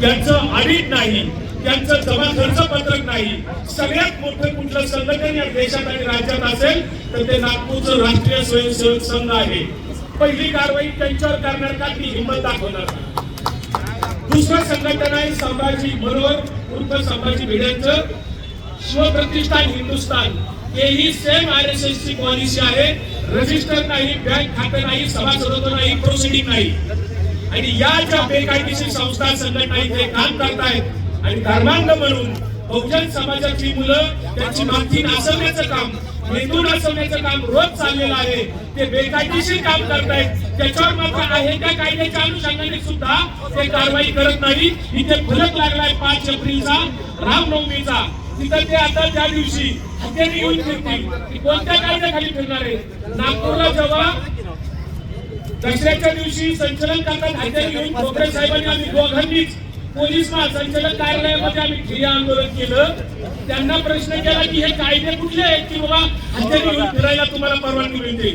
त्यांचं ऑडिट नाही त्यांचं जमा खर्च पत्रक नाही. सगळ्यात मोठं कुठलं संघटन या देशात आणि राज्यात असेल तर ते नागपूरचं राष्ट्रीय स्वयंसेवक संघ आहे. पहिली कारवाई त्यांच्यावर करणार का? ती हिंमत दाखवणार दुसरं संघटन आहे संभाजी मनोहर उर्फ संभाजी भिड्यांचं. शिवप्रतिष्ठान हिंदुस्थान. हेही सेम आर एस एस ची पॉलिसी आहे. रजिस्टर नाही बँक खातं नाही सभासदत्व नाही प्रोसिडिंग नाही. आणि या ज्या बेकायदेशीर संस्था संघटना इथे काम करतायत आणि धर्मांग म्हणून बहुजन समाजाची मुलं त्यांची मागची नासवण्याचं काम मेंदू नासवण्याचं काम रोज चाललेलं आहे ते बेकायदेशीर काम करतायत. त्याच्यावर मात्र आहे त्या कायद्याच्या अनुषंगाने सुद्धा ते कारवाई करत नाही? इथे फलक लागलाय पाच एप्रिलचा रामनवमीचा. तिथं ते आता त्या दिवशी हत्याने येऊन फिरतील. कोणत्या कायद्याखाली फिरणार आहे नागपूरला जेव्हा दसऱ्याच्या दिवशी संचलन करतात हत्यारे घेऊन खोबरे साहेबांनी आम्ही दोघांनीच पोलीस महासंचालक कार्यालयामध्ये आम्ही ठिय्या आंदोलन केलं. त्यांना प्रश्न केला की हे कायदे कुठले आहेत की बाबा हत्यारे घेऊन फिरायला तुम्हाला परवानगी मिळते?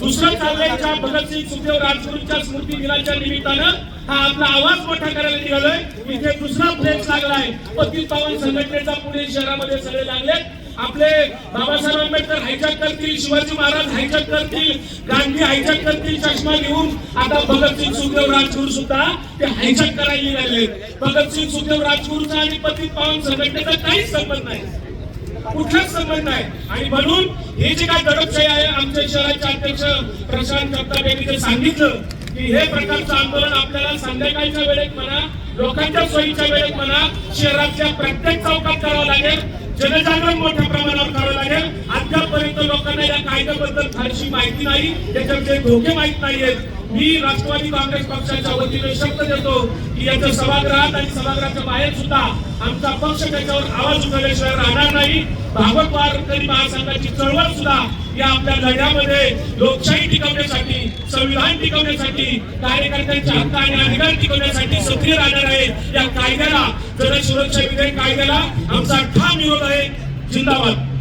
दुसरं चाललंय भगतसिंग सुखदेव राजगुरूंच्या स्मृती दिनाच्या निमित्तानं हा आपला आवाज मोठा करायला निघालोय. इथे दुसरा फ्लेक्स लागलाय. पतित पावन संघटनेचा पुणे शहरामध्ये सगळे लागले आपले बाबासाहेब आंबेडकर हायजॅक करतील शिवाजी महाराज हायजॅक करतील गांधी हायजॅक करतील चष्मा घेऊन आता भगतसिंग सुखदेव राजगुरू सुद्धा ते हायजॅक करायला निघाले भगतसिंग सुखदेव राजगुरूचा आणि पतित पावन संघटनेचा काहीच संबंध नाही. कुठलाच संबंध नाही. आणि म्हणून हे जे काय दडपशाही आहे आमच्या शहराचे अध्यक्ष प्रशांत जगताप यांनी ते सांगितलं की हे प्रकारचं आंदोलन आपल्याला संध्याकाळच्या वेळेत म्हणा लोकांच्या सोयीच्या वेळेत म्हणा शहरातल्या प्रत्येक चौकात करावं लागेल. जनजागरण मोठ्या प्रमाणावर करावं लागेल. अद्यापपर्यंत लोकांना या कायद्याबद्दल फारशी माहिती नाही. त्याच्याविषयी धोके माहीत नाहीयेत. मी राष्ट्रवादी काँग्रेस पक्षाच्या वतीने शब्द देतो की याच्या सभागृहात आणि सभागृहाच्या बाहेर सुद्धा आमचा पक्ष त्याच्यावर आवाज उठवल्याशिवाय राहणार नाही. भागवत वारकरी महासंघाची चळवळ सुद्धा या आपल्या लढ्यामध्ये लोकशाही टिकवण्यासाठी संविधान टिकवण्यासाठी कार्यकर्त्यांच्या हक्क आणि अधिकार टिकवण्यासाठी सक्रिय राहणार आहे. या कायद्याला जनसुरक्षा विधेयक कायद्याला आमचा ठाम विरोध आहे. जिंदाबाद.